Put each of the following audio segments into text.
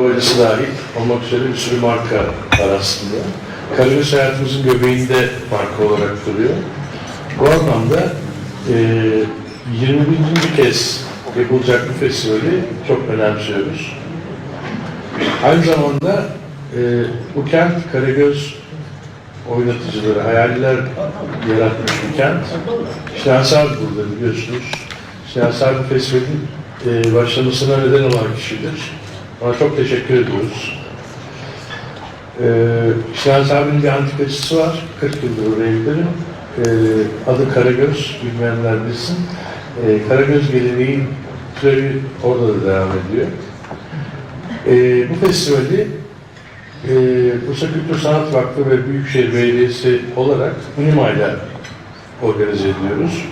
boyacısı dahil olmak üzere bir sürü marka var aslında. Karagöz hayatımızın göbeğinde marka olarak duruyor. Bu anlamda e, 21. kez yapılacak bu festivali çok önemsiyoruz. Aynı zamanda e, bu kent Karagöz oynatıcıları, hayaller yaratmış bir kent. Hasan burada biliyorsunuz. Hasan bu festivalin e, başlamasına neden olan kişidir. Ona çok teşekkür ediyoruz. E, işte Hasan'ın bir antikacısı var. 40 yıldır oraya giderim. E, adı Karagöz, bilmeyenler bilsin. E, Karagöz geleneğin türevi orada da devam ediyor. E, bu festivali e, Bursa Kültür Sanat Vakfı ve Büyükşehir Belediyesi olarak Unima ile organize ediyoruz.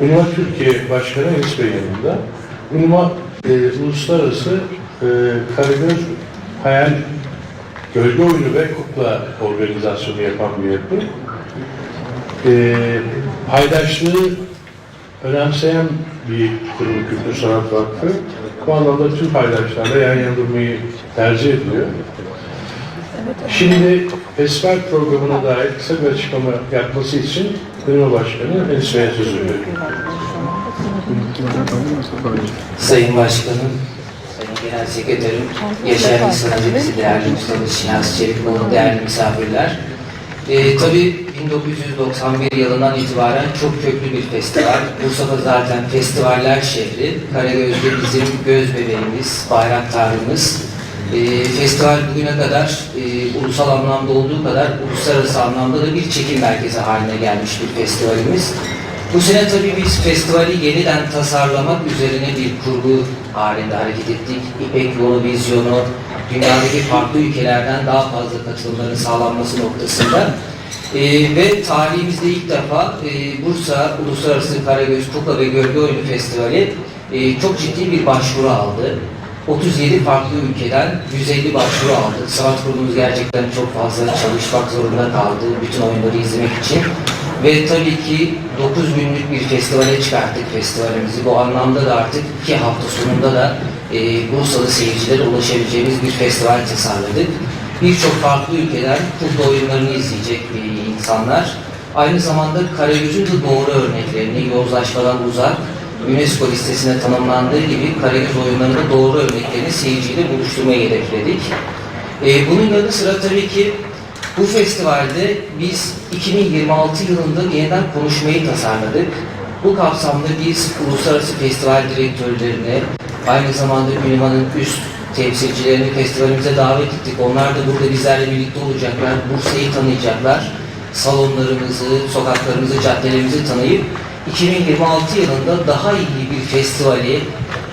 Unima Türkiye Başkanı Enis Bey yanında. Unima e, uluslararası e, Karagöz Hayal Gölge Oyunu ve Kukla organizasyonu yapan bir yapı. E, paydaşlığı önemseyen bir kurum Kültür Sanat Vakfı. Bu anlamda tüm paydaşlarla yan yana durmayı tercih ediyor. Şimdi festival programına dair kısa bir açıklama yapması için Büroma Başkanı Enis Bey'e söz veriyorum. Sayın Başkanım, Genel Sekreterim, Yaşar Sanatçısı değerli Mustafa Şinas Çelikoğlu, değerli misafirler. Ee, tabii 1991 yılından itibaren çok köklü bir festival. Bursa'da zaten festivaller şehri. Karagöz'de bizim göz bebeğimiz, bayraktarımız. Ee, festival bugüne kadar e, ulusal anlamda olduğu kadar uluslararası anlamda da bir çekim merkezi haline gelmiş bir festivalimiz. Bu sene tabii biz festivali yeniden tasarlamak üzerine bir kurgu halinde hareket ettik. İpek yolu vizyonu, dünyadaki farklı ülkelerden daha fazla katılımların sağlanması noktasında. Ee, ve tarihimizde ilk defa e, Bursa Uluslararası Karagöz Kukla ve Gölge Oyunu Festivali e, çok ciddi bir başvuru aldı. 37 farklı ülkeden 150 başvuru aldık. Sanat kurulumuz gerçekten çok fazla çalışmak zorunda kaldı bütün oyunları izlemek için. Ve tabii ki 9 günlük bir festivale çıkarttık festivalimizi. Bu anlamda da artık iki hafta sonunda da e, Bursalı seyircilere ulaşabileceğimiz bir festival tasarladık. Birçok farklı ülkeden kukla oyunlarını izleyecek e, insanlar. Aynı zamanda Karagöz'ün de doğru örneklerini, yozlaşmadan uzak, UNESCO listesine tanımlandığı gibi Karagöz oyunlarında doğru örneklerini seyirciyle buluşturmayı hedefledik. Ee, bunun yanı sıra tabii ki bu festivalde biz 2026 yılında yeniden konuşmayı tasarladık. Bu kapsamda biz uluslararası festival direktörlerine, aynı zamanda Ünvan'ın üst temsilcilerini festivalimize davet ettik. Onlar da burada bizlerle birlikte olacaklar, Bursa'yı tanıyacaklar. Salonlarımızı, sokaklarımızı, caddelerimizi tanıyıp 2026 yılında daha iyi bir festivali,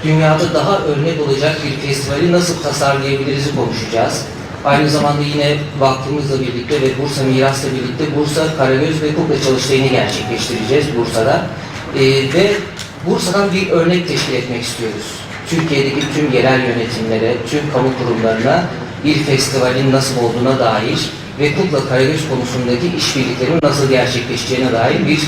dünyada daha örnek olacak bir festivali nasıl tasarlayabiliriz konuşacağız. Aynı zamanda yine vakfımızla birlikte ve Bursa Miras'la birlikte Bursa Karagöz ve Kukla çalıştayını gerçekleştireceğiz Bursa'da. Ee, ve Bursa'dan bir örnek teşkil etmek istiyoruz. Türkiye'deki tüm yerel yönetimlere, tüm kamu kurumlarına bir festivalin nasıl olduğuna dair ve Kukla Karagöz konusundaki işbirliklerinin nasıl gerçekleşeceğine dair bir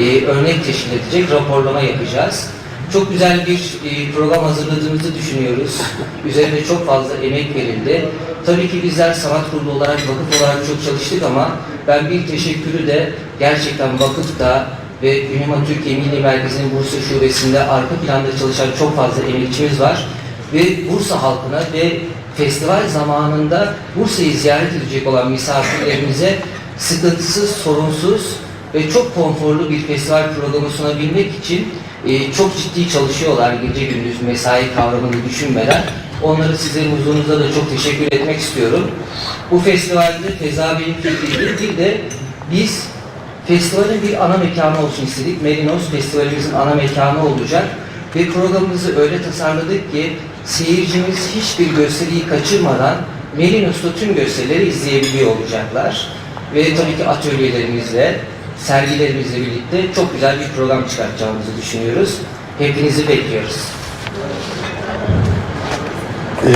e, örnek teşkil edecek raporlama yapacağız. Çok güzel bir e, program hazırladığımızı düşünüyoruz. Üzerine çok fazla emek verildi. Tabii ki bizler sanat kurulu olarak, vakıf olarak çok çalıştık ama ben bir teşekkürü de gerçekten vakıfta ve Ünlüman Türkiye Milli Merkezi'nin Bursa Şubesi'nde arka planda çalışan çok fazla emekçimiz var. Ve Bursa halkına ve festival zamanında Bursa'yı ziyaret edecek olan misafirlerimize sıkıntısız, sorunsuz ve çok konforlu bir festival programı sunabilmek için e, çok ciddi çalışıyorlar gece gündüz mesai kavramını düşünmeden. Onları sizin huzurunuzda da çok teşekkür etmek istiyorum. Bu festivalde Bey'in fikriyle bir de biz festivalin bir ana mekanı olsun istedik. Merinos festivalimizin ana mekanı olacak. Ve programımızı öyle tasarladık ki seyircimiz hiçbir gösteriyi kaçırmadan Merinos'ta tüm gösterileri izleyebiliyor olacaklar. Ve tabii ki atölyelerimizle, sergilerimizle birlikte çok güzel bir program çıkartacağımızı düşünüyoruz. Hepinizi bekliyoruz. E,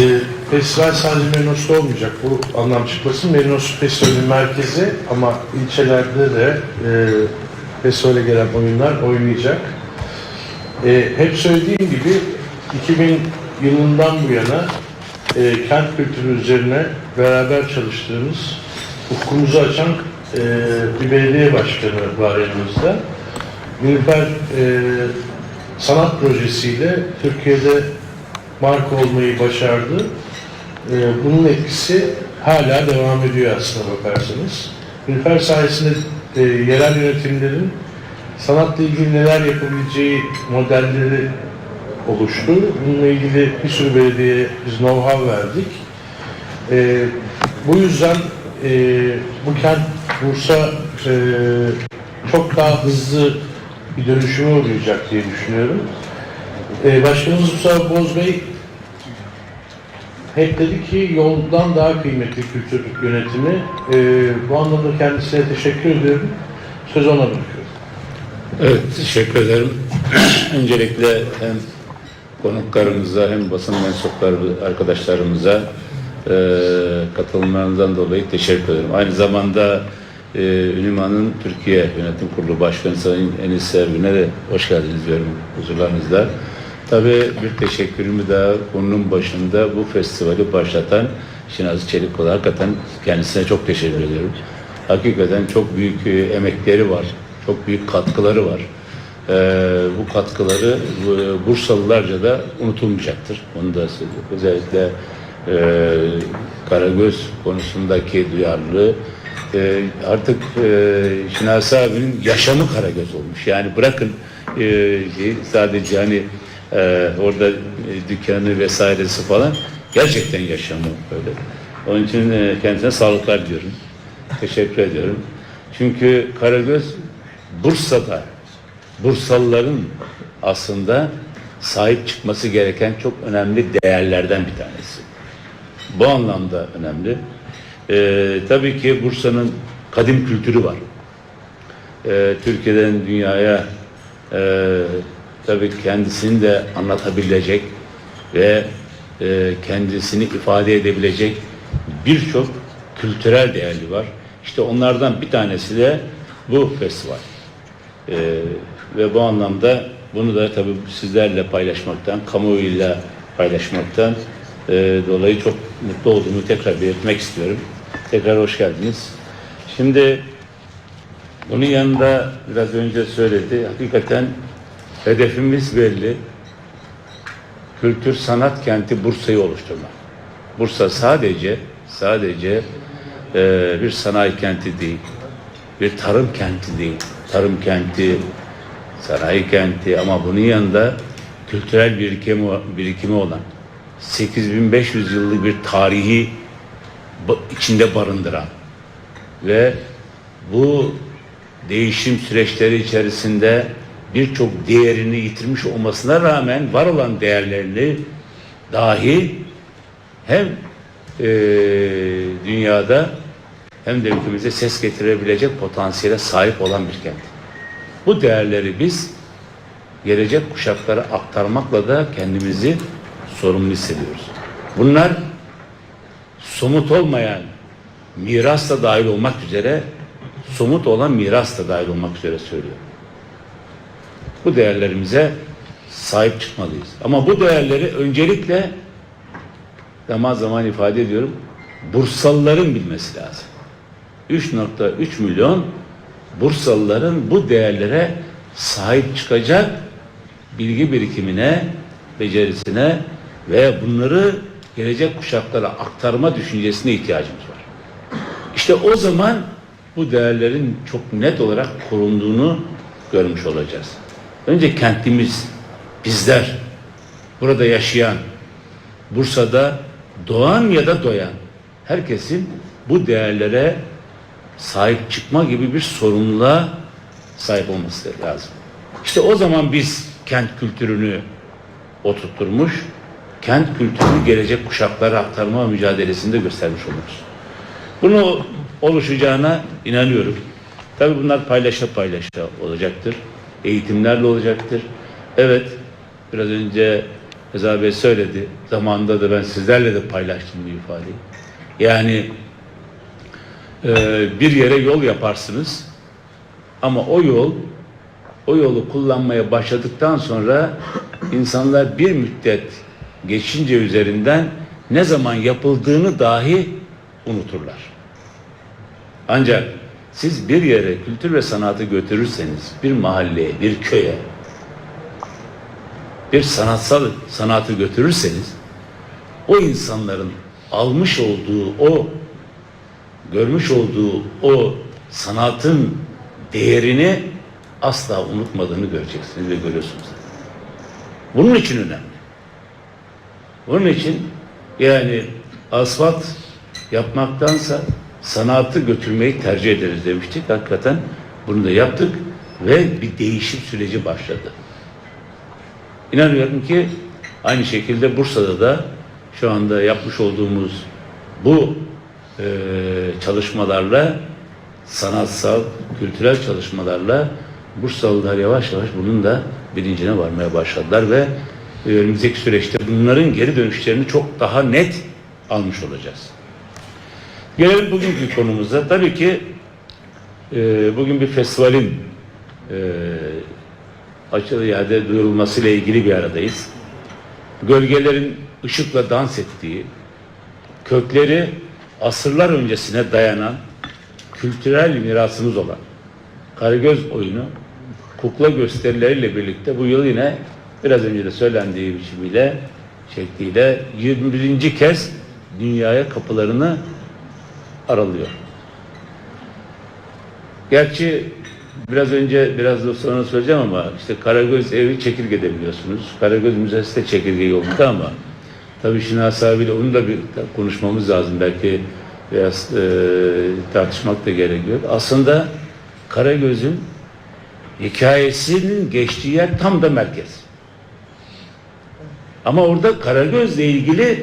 festival sadece Merinos'ta olmayacak. Bu anlam çıkmasın. Merinos Festival'in merkezi ama ilçelerde de e, festivale gelen oyunlar oynayacak. E, hep söylediğim gibi 2000 yılından bu yana e, kent kültürü üzerine beraber çalıştığımız, ufkumuzu açan e, bir belediye başkanı var yanımızda. Nilüfer e, sanat projesiyle Türkiye'de marka olmayı başardı. E, bunun etkisi hala devam ediyor aslına bakarsanız. Nilüfer sayesinde e, yerel yönetimlerin sanatla ilgili neler yapabileceği modelleri oluştu. Bununla ilgili bir sürü belediyeye biz know-how verdik. E, bu yüzden e, bu kent Bursa e, çok daha hızlı bir dönüşüme uğrayacak diye düşünüyorum. E, Başkanımız Mustafa Boz Bey hep dedi ki yoldan daha kıymetli kültür yönetimi. E, bu anlamda kendisine teşekkür ediyorum. Söz ona bırakıyorum. Evet, teşekkür ederim. Öncelikle hem konuklarımıza hem basın mensupları arkadaşlarımıza e, katılımlarından dolayı teşekkür ederim. Aynı zamanda e, Ünüman'ın Türkiye Yönetim Kurulu Başkanı Sayın Enis Servin'e de hoş geldiniz diyorum huzurlarınızda. Tabii bir teşekkürümü daha konunun başında bu festivali başlatan Şinasi Çelik hakikaten kendisine çok teşekkür ediyorum. Hakikaten çok büyük e, emekleri var, çok büyük katkıları var. Ee, bu katkıları bu, Bursalılarca da unutulmayacaktır. Onu da. Özellikle e, Karagöz konusundaki duyarlılığı e, artık e, Şinasi abinin yaşamı Karagöz olmuş. Yani bırakın e, sadece hani e, orada e, dükkanı vesairesi falan gerçekten yaşamı öyle. Onun için e, kendisine sağlıklar diyorum. Teşekkür ediyorum. Çünkü Karagöz Bursa'da Bursalıların aslında sahip çıkması gereken çok önemli değerlerden bir tanesi. Bu anlamda önemli. Ee, tabii ki Bursa'nın kadim kültürü var. Ee, Türkiye'den dünyaya e, tabii kendisini de anlatabilecek ve e, kendisini ifade edebilecek birçok kültürel değerli var. İşte onlardan bir tanesi de bu festival. Ee, ve bu anlamda bunu da tabii sizlerle paylaşmaktan, kamuoyuyla paylaşmaktan e, dolayı çok mutlu olduğumu tekrar belirtmek istiyorum. Tekrar hoş geldiniz. Şimdi bunun yanında biraz önce söyledi. Hakikaten hedefimiz belli. Kültür sanat kenti Bursa'yı oluşturmak. Bursa sadece sadece e, bir sanayi kenti değil, bir tarım kenti değil. Tarım kenti, sanayi kenti ama bunun yanında kültürel birikimi, birikimi olan 8500 yıllık bir tarihi içinde barındıran ve bu değişim süreçleri içerisinde birçok değerini yitirmiş olmasına rağmen var olan değerlerini dahi hem eee, dünyada hem de ülkemize ses getirebilecek potansiyele sahip olan bir kent. Bu değerleri biz gelecek kuşaklara aktarmakla da kendimizi sorumlu hissediyoruz. Bunlar somut olmayan miras da dahil olmak üzere somut olan miras da dahil olmak üzere söylüyorum. Bu değerlerimize sahip çıkmalıyız. Ama bu değerleri öncelikle zaman zaman ifade ediyorum Bursalıların bilmesi lazım. 3.3 milyon Bursalıların bu değerlere sahip çıkacak bilgi birikimine, becerisine ve bunları gelecek kuşaklara aktarma düşüncesine ihtiyacımız var. İşte o zaman bu değerlerin çok net olarak korunduğunu görmüş olacağız. Önce kentimiz, bizler, burada yaşayan, Bursa'da doğan ya da doyan herkesin bu değerlere sahip çıkma gibi bir sorumluluğa sahip olması lazım. İşte o zaman biz kent kültürünü oturtturmuş, kent kültürünü gelecek kuşaklara aktarma mücadelesinde göstermiş oluruz. Bunu oluşacağına inanıyorum. Tabii bunlar paylaşa paylaşa olacaktır. Eğitimlerle olacaktır. Evet, biraz önce Reza Bey söyledi. Zamanında da ben sizlerle de paylaştım bu ifadeyi. Yani e, bir yere yol yaparsınız ama o yol o yolu kullanmaya başladıktan sonra insanlar bir müddet geçince üzerinden ne zaman yapıldığını dahi unuturlar. Ancak siz bir yere kültür ve sanatı götürürseniz, bir mahalleye, bir köye, bir sanatsal sanatı götürürseniz, o insanların almış olduğu o, görmüş olduğu o sanatın değerini asla unutmadığını göreceksiniz ve görüyorsunuz. Bunun için önemli. Bunun için yani asfalt yapmaktansa sanatı götürmeyi tercih ederiz demiştik. Hakikaten bunu da yaptık ve bir değişim süreci başladı. İnanıyorum ki aynı şekilde Bursa'da da şu anda yapmış olduğumuz bu eee, çalışmalarla sanatsal, kültürel çalışmalarla Bursalılar yavaş yavaş bunun da bilincine varmaya başladılar ve önümüzdeki süreçte bunların geri dönüşlerini çok daha net almış olacağız. Gelelim bugünkü konumuza. Tabii ki e, bugün bir festivalin e, açılı yerde duyurulmasıyla ilgili bir aradayız. Gölgelerin ışıkla dans ettiği, kökleri asırlar öncesine dayanan kültürel mirasımız olan Karagöz oyunu kukla gösterileriyle birlikte bu yıl yine biraz önce de söylendiği biçimiyle şekliyle 21. kez dünyaya kapılarını aralıyor. Gerçi biraz önce biraz da sonra söyleyeceğim ama işte Karagöz evi çekirgede biliyorsunuz. Karagöz Müzesi de çekirge yolunda ama tabii Şinas abiyle onu da bir konuşmamız lazım. Belki biraz e, tartışmak da gerekiyor. Aslında Karagöz'ün hikayesinin geçtiği yer tam da merkez. Ama orada Karagöz'le ilgili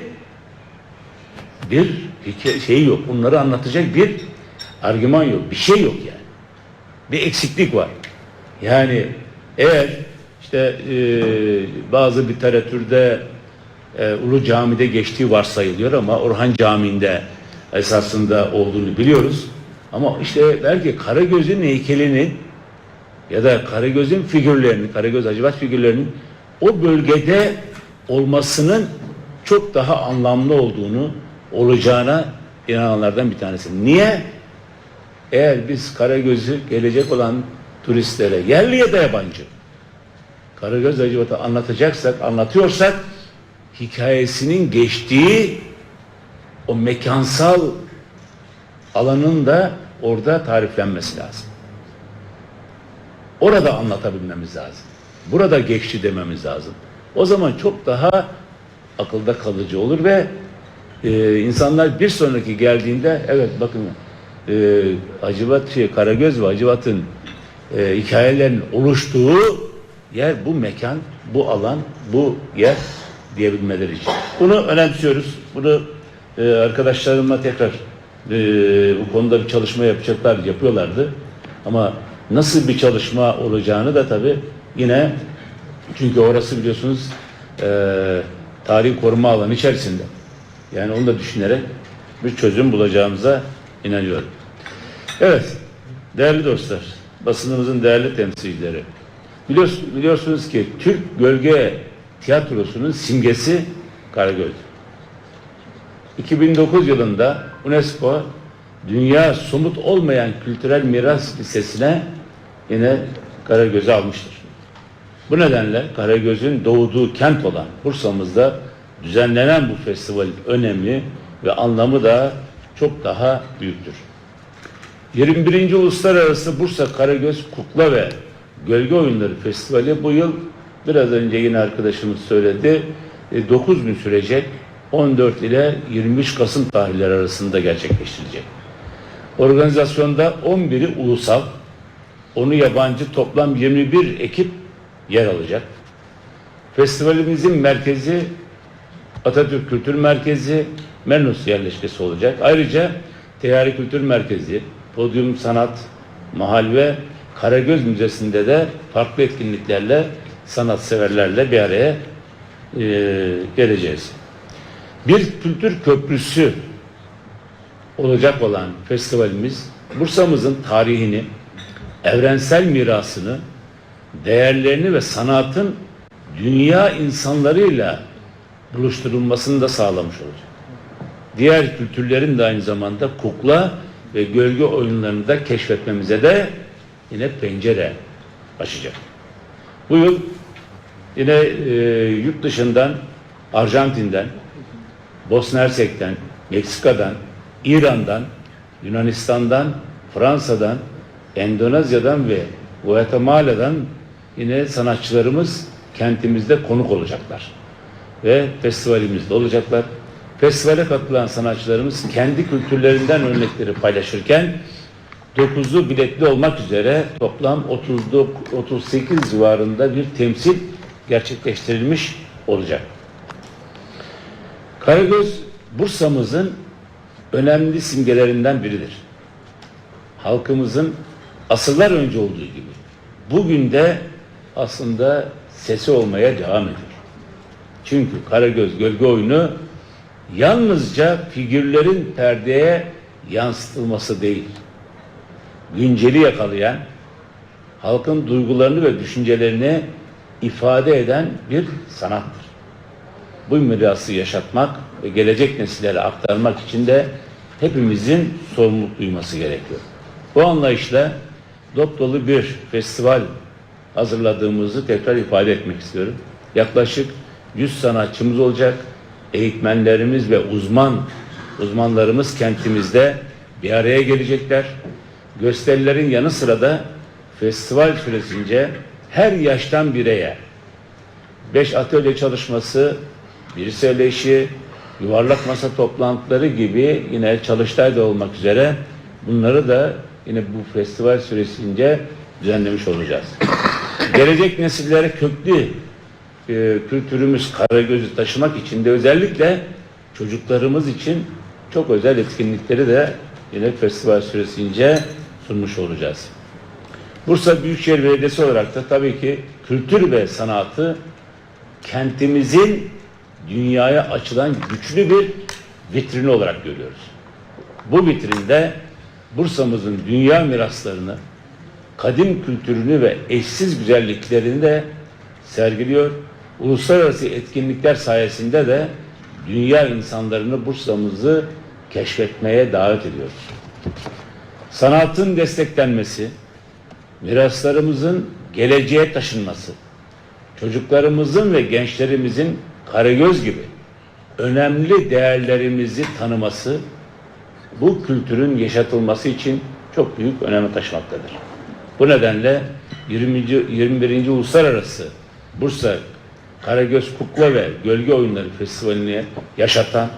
bir şey yok. Bunları anlatacak bir argüman yok. Bir şey yok yani. Bir eksiklik var. Yani eğer işte e, bazı literatürde e, Ulu Cami'de geçtiği varsayılıyor ama Orhan Camii'nde esasında olduğunu biliyoruz. Ama işte belki Karagöz'ün heykelini ya da Karagöz'ün figürlerini, Karagöz Hacivat figürlerinin o bölgede olmasının çok daha anlamlı olduğunu olacağına inananlardan bir tanesi. Niye? Eğer biz Karagöz'ü gelecek olan turistlere, yerli ya da yabancı, Karagöz Hacivat'ı anlatacaksak, anlatıyorsak hikayesinin geçtiği o mekansal alanın da orada tariflenmesi lazım. Orada anlatabilmemiz lazım. Burada geçti dememiz lazım. O zaman çok daha akılda kalıcı olur ve e, insanlar bir sonraki geldiğinde evet bakın e, Hacivat şey, Karagöz ve Hacivat'ın e, hikayelerinin oluştuğu yer bu mekan, bu alan, bu yer diyebilmeleri için. Bunu önemsiyoruz. Bunu e, arkadaşlarımla tekrar e, bu konuda bir çalışma yapacaklar, yapıyorlardı. Ama nasıl bir çalışma olacağını da tabii yine çünkü orası biliyorsunuz e, tarih koruma alanı içerisinde. Yani onu da düşünerek bir çözüm bulacağımıza inanıyorum. Evet, değerli dostlar, basınımızın değerli temsilcileri. Biliyorsunuz, biliyorsunuz ki Türk Gölge Tiyatrosu'nun simgesi Karagöz. 2009 yılında UNESCO Dünya Somut Olmayan Kültürel Miras listesine yine Karagöz'ü almıştır. Bu nedenle Karagöz'ün doğduğu kent olan Bursa'mızda düzenlenen bu festivalin önemi ve anlamı da çok daha büyüktür. 21. Uluslararası Bursa Karagöz Kukla ve Gölge Oyunları Festivali bu yıl biraz önce yine arkadaşımız söyledi 9 gün sürecek 14 ile 23 Kasım tarihleri arasında gerçekleştirilecek. Organizasyonda 11'i ulusal, onu yabancı toplam 21 ekip yer alacak. Festivalimizin merkezi Atatürk Kültür Merkezi Menus yerleşkesi olacak. Ayrıca Teyyare Kültür Merkezi, Podyum Sanat, Mahal ve Karagöz Müzesi'nde de farklı etkinliklerle sanatseverlerle bir araya e, geleceğiz. Bir kültür köprüsü olacak olan festivalimiz Bursa'mızın tarihini, evrensel mirasını, değerlerini ve sanatın dünya insanlarıyla buluşturulmasını da sağlamış olacak. diğer kültürlerin de aynı zamanda kukla ve gölge oyunlarını da keşfetmemize de yine pencere açacak. Bu yıl yine e, yurt dışından Arjantin'den, Bosna Hersek'ten, Meksika'dan, İran'dan, Yunanistan'dan, Fransa'dan, Endonezya'dan ve Guatemala'dan yine sanatçılarımız kentimizde konuk olacaklar. Ve festivalimizde olacaklar. Festivale katılan sanatçılarımız kendi kültürlerinden örnekleri paylaşırken 9'u biletli olmak üzere toplam 39, 38 civarında bir temsil gerçekleştirilmiş olacak. Karagöz Bursa'mızın önemli simgelerinden biridir. Halkımızın asırlar önce olduğu gibi bugün de aslında sesi olmaya devam ediyor. Çünkü Karagöz gölge oyunu yalnızca figürlerin perdeye yansıtılması değil, günceli yakalayan, halkın duygularını ve düşüncelerini ifade eden bir sanattır. Bu mirası yaşatmak ve gelecek nesillere aktarmak için de hepimizin sorumluluk duyması gerekiyor. Bu anlayışla dop dolu bir festival hazırladığımızı tekrar ifade etmek istiyorum. Yaklaşık 100 sanatçımız olacak. Eğitmenlerimiz ve uzman uzmanlarımız kentimizde bir araya gelecekler. Gösterilerin yanı sıra da festival süresince her yaştan bireye beş atölye çalışması, bir söyleşi, yuvarlak masa toplantıları gibi yine çalıştay da olmak üzere bunları da yine bu festival süresince düzenlemiş olacağız. Gelecek nesillere köklü e, kültürümüz Karagöz'ü taşımak için de özellikle çocuklarımız için çok özel etkinlikleri de yine festival süresince sunmuş olacağız. Bursa Büyükşehir Belediyesi olarak da tabii ki kültür ve sanatı kentimizin dünyaya açılan güçlü bir vitrini olarak görüyoruz. Bu vitrinde Bursa'mızın dünya miraslarını, kadim kültürünü ve eşsiz güzelliklerini de sergiliyor. Uluslararası etkinlikler sayesinde de dünya insanlarını Bursa'mızı keşfetmeye davet ediyoruz. Sanatın desteklenmesi, miraslarımızın geleceğe taşınması, çocuklarımızın ve gençlerimizin Karagöz gibi önemli değerlerimizi tanıması bu kültürün yaşatılması için çok büyük öneme taşımaktadır. Bu nedenle 20. 21. Uluslararası Bursa Karagöz Kukla ve Gölge Oyunları Festivali'ni yaşatan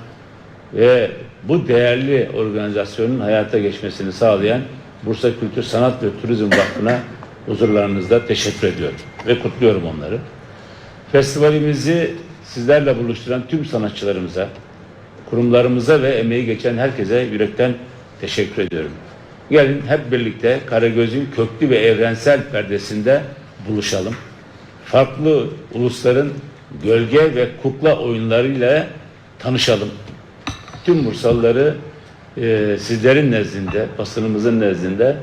ve bu değerli organizasyonun hayata geçmesini sağlayan Bursa Kültür Sanat ve Turizm Vakfı'na huzurlarınızda teşekkür ediyorum ve kutluyorum onları. Festivalimizi sizlerle buluşturan tüm sanatçılarımıza, kurumlarımıza ve emeği geçen herkese yürekten teşekkür ediyorum. Gelin hep birlikte Karagöz'ün köklü ve evrensel perdesinde buluşalım. Farklı ulusların gölge ve kukla oyunlarıyla tanışalım. Tüm Bursalıları e, sizlerin nezdinde, basınımızın nezdinde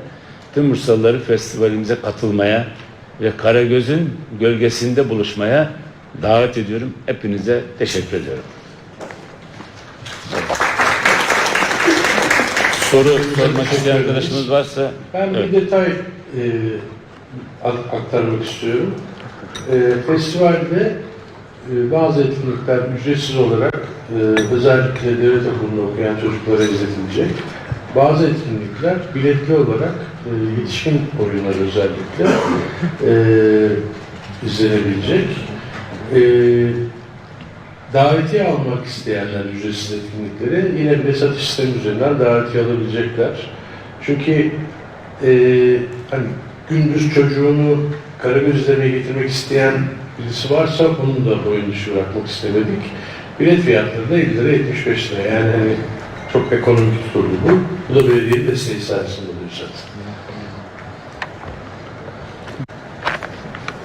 tüm Bursalıları festivalimize katılmaya ve Karagöz'ün gölgesinde buluşmaya davet ediyorum. Hepinize teşekkür ediyorum. Soru sormak isteyen arkadaşımız varsa Ben Evet. bir detay e, ak- aktarmak istiyorum. E, festivalde e, bazı etkinlikler ücretsiz olarak e, özellikle devlet okulunda okuyan çocuklara izletilecek. Bazı etkinlikler biletli olarak e, yetişkin oyunları özellikle e, izlenebilecek. E, davetiye almak isteyenler ücretsiz etkinlikleri yine bilet satış sistemi üzerinden davetiye alabilecekler. Çünkü e, hani gündüz çocuğunu Karagöz izlemeye getirmek isteyen birisi varsa onu da oyun dışı bırakmak istemedik. Bilet fiyatları da 50 lira 75 lira. Yani hani çok ekonomik tutuldu bu. Bu da belediyenin desteği sayesinde oluyor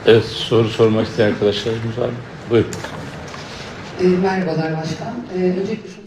evet, soru sormak isteyen arkadaşlarımız var mı? Buyurun. E, Merhabalar Başkan. E, Öncelikle şunu